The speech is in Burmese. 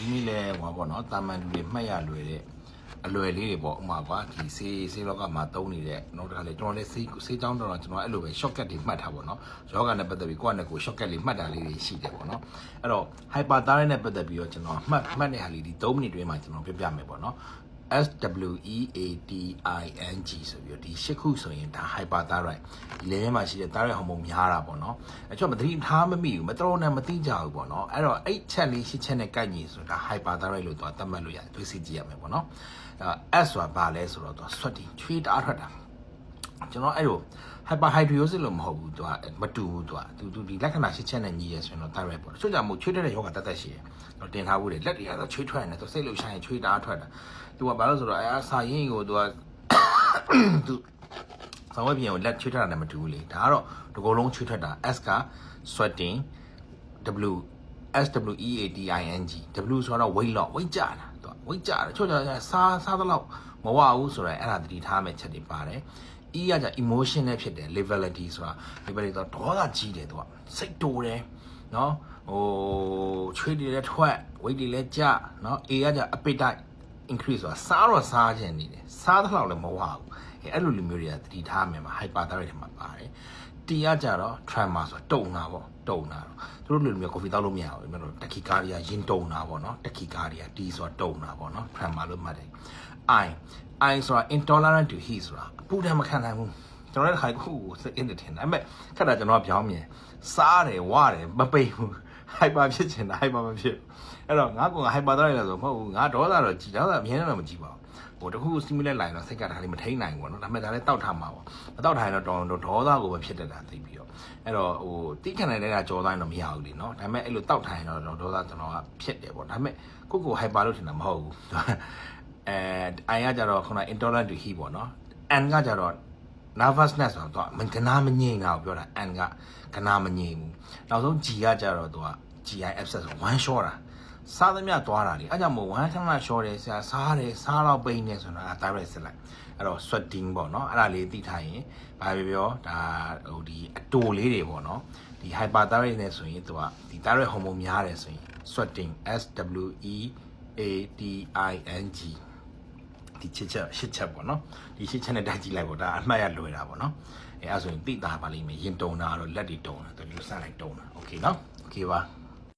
မိမိလည်းဟောပေါ့နော်တာမန်လူတွေမှတ်ရလွယ်တဲ့အလွယ်လေးတွေပေါ့ဥပမာကွာဒီဆေးဆေးလောကမှာတုံးနေတဲ့နောက်တစ်ခါလေကျွန်တော်လည်းဆေးဆေးချောင်းတော့ကျွန်တော်အဲ့လိုပဲ shortcut တွေမှတ်ထားပေါ့နော်ယောဂနဲ့ပတ်သက်ပြီးကိုယ့်အနေကို shortcut လေးမှတ်တာလေးတွေရှိတယ်ပေါ့နော်အဲ့တော့ hyperthyroid နဲ့ပတ်သက်ပြီးတော့ကျွန်တော်မှတ်မှတ်တဲ့ဟာလေးဒီ3မိနစ်တွင်းမှာကျွန်တော်ပြပြမယ်ပေါ့နော် S W E A T I N G ဆိုပြီးတော့ဒီရှစ်ခုဆိုရင်ဒါ hyperthyroid ဒီလေထဲမှာရှိတဲ့ thyroid hormone များတာပေါ့နော်အချို့မသတိထားမမိဘူးမတော်နဲ့မသိကြဘူးပေါ့နော်အဲ့တော့အဲ့ချက်လေးရှစ်ချက်နဲ့ကိုက်ညီဆိုတာ hyperthyroid လို့တော့သတ်မှတ်လို့ရတယ်တွေးစီကြည့်ရမယ်ပေါ့နော်အဲ့ S ဆိုတာဘာလဲဆိုတော့သူ sweating ချွေးတအားထွက်တာ ကျွန်တော်အဲ့လို hyperhidrosis လို့မဟုတ်ဘူးသူကမတူဘူးသူကသူသူဒီလက္ခဏာရှစ်ချက်နဲ့ညီရဆိုရင်တော့ thyroid ပေါ့တချို့ကြောင့်မို့ချွေးတဲ့ယောဂတတ်တတ်ရှိတယ်တော့တင်ထားဖို့လေလက်တွေကတော့ချွေးထွက်နေတယ်သူစိတ်လှုပ်ရှားရင်ချွေးတအားထွက်တာသူကဘာလို့ဆိုတော့အဲအစာရင်းကိုသူကသူဆောင်းဝဲပြင်ကိုလက်ချွေးထွက်တာနဲ့မတူဘူးလေဒါကတော့ဒီကုလုံးချွေးထွက်တာ S က sweating W S W E A T I N G W ဆိုတော့ weight loss weight ကျတာသူက weight ကျတယ်ချို့ကြောင့်စားစားတော့မဝဘူးဆိုတော့အဲ့ဒါတတိထားမဲ့ချက်တွေပါတယ် E ကကြာ emotion နဲ့ဖြစ်တယ် levelity ဆိုတာ levelity ဆိုတာဒေါသကြီးတယ်သူကစိတ်တိုတယ်နော်ဟိုချွေးတွေလည်းထွက် weight တွေလည်းကျနော် A ကကြာ appetite increase ဆိုတာစားတော့စားခြင်းနေတယ်စားတော့လည်းမဝဘူး အဲအဲ့လိုလူမျိုးတွေကတတိထားမယ်မှာ hyperthyroid တွေမှာပါတယ်တီကကြတော့ tremor ဆိုတာတုံတာပေါ့တုံတာတော့သူတို့လူမျိုး coffee တောက်လို့မရဘူးကျွန်တော်တက္ကီကာရီယာရင်တုံတာပေါ့နော်တက္ကီကာရီယာ T ဆိုတာတုံတာပေါ့နော် tremor လို့မှတ်တယ် I I ဆိုတာ intolerant to heat ဆိုတာအပူဓာတ်မခံနိုင်ဘူးကျွန်တော်လည်းတစ်ခါခုကိုစိတ်အင်းတယ်ထင်တယ်အဲ့မဲ့ခက်တာကျွန်တော်ကပြောင်းမြင်စားတယ်ဝတယ်မပိတ်ဘူး hyper ဖြစ်ချင်တာ hyper မဖြစ်အဲ့တော့ငါကငါ hyper တော့ရလဲဆိုမဟုတ်ဘူးငါဒေါသတော့ကြည်ဒေါသအမြင်နဲ့တော့မကြည့်ပါဘူးဟိုတခု stimulate လိုက်တော့စိတ်ကဒါလေးမထိန်နိုင်ဘူးပေါ့နော်ဒါပေမဲ့ဒါလည်းတောက်ထားမှာပေါ့မတောက်ထားရင်တော့တော်တော်ဒေါသကိုပဲဖြစ်တတ်တာသိပြီးတော့အဲ့တော့ဟိုတိခဏနဲ့ကကြောတိုင်းတော့မရဘူးလीနော်ဒါပေမဲ့အဲ့လိုတောက်ထားရင်တော့ဒေါသကျွန်တော်ကဖြစ်တယ်ပေါ့ဒါပေမဲ့ကိုကို hyper လို့ထင်တာမဟုတ်ဘူးအဲ I ကကြတော့ခုန intolerant to heat ပေါ့နော် N ကကြတော့ nervousness ဆိုတော့မကနာမငြိမ်တာကိုပြောတာ N ကကနာမငြိမ်ဘူးနောက်ဆုံး G ကကြတော့သူက GI abscess ဆို one shot တာစားသမျှသွားတာလေအဲကြောင့်မို့ one ထမ်းမှ short တယ်ဆရာစားတယ်စားတော့ပိန်နေဆိုတာအဲ thyroid စစ်လိုက်အဲ့တော့ sweating ပေါ့နော်အဲ့ဒါလေးသိထားရင်ဘာပြောပြောဒါဟိုဒီအတိုလေးတွေပေါ့နော်ဒီ hyperthyroid နဲ့ဆိုရင်သူကဒီ thyroid hormone များတယ်ဆိုရင် sweating S W E A T I N G ဒီချစ်ချက်ရှစ်ချက်ပေါ့နော်ဒီရှစ်ချက်နဲ့တိုက်ကြည့်လိုက်ပေါ့ဒါအမှတ်ရလွယ်တာပေါ့နော်အဲအဲ့ဒါဆိုရင်သိတာပါလိမ့်မယ်ရင်တုံတာတော့လက်တွေတုံတာတော်တော်စလိုက်တုံတာโอเคနော်โอเคပါ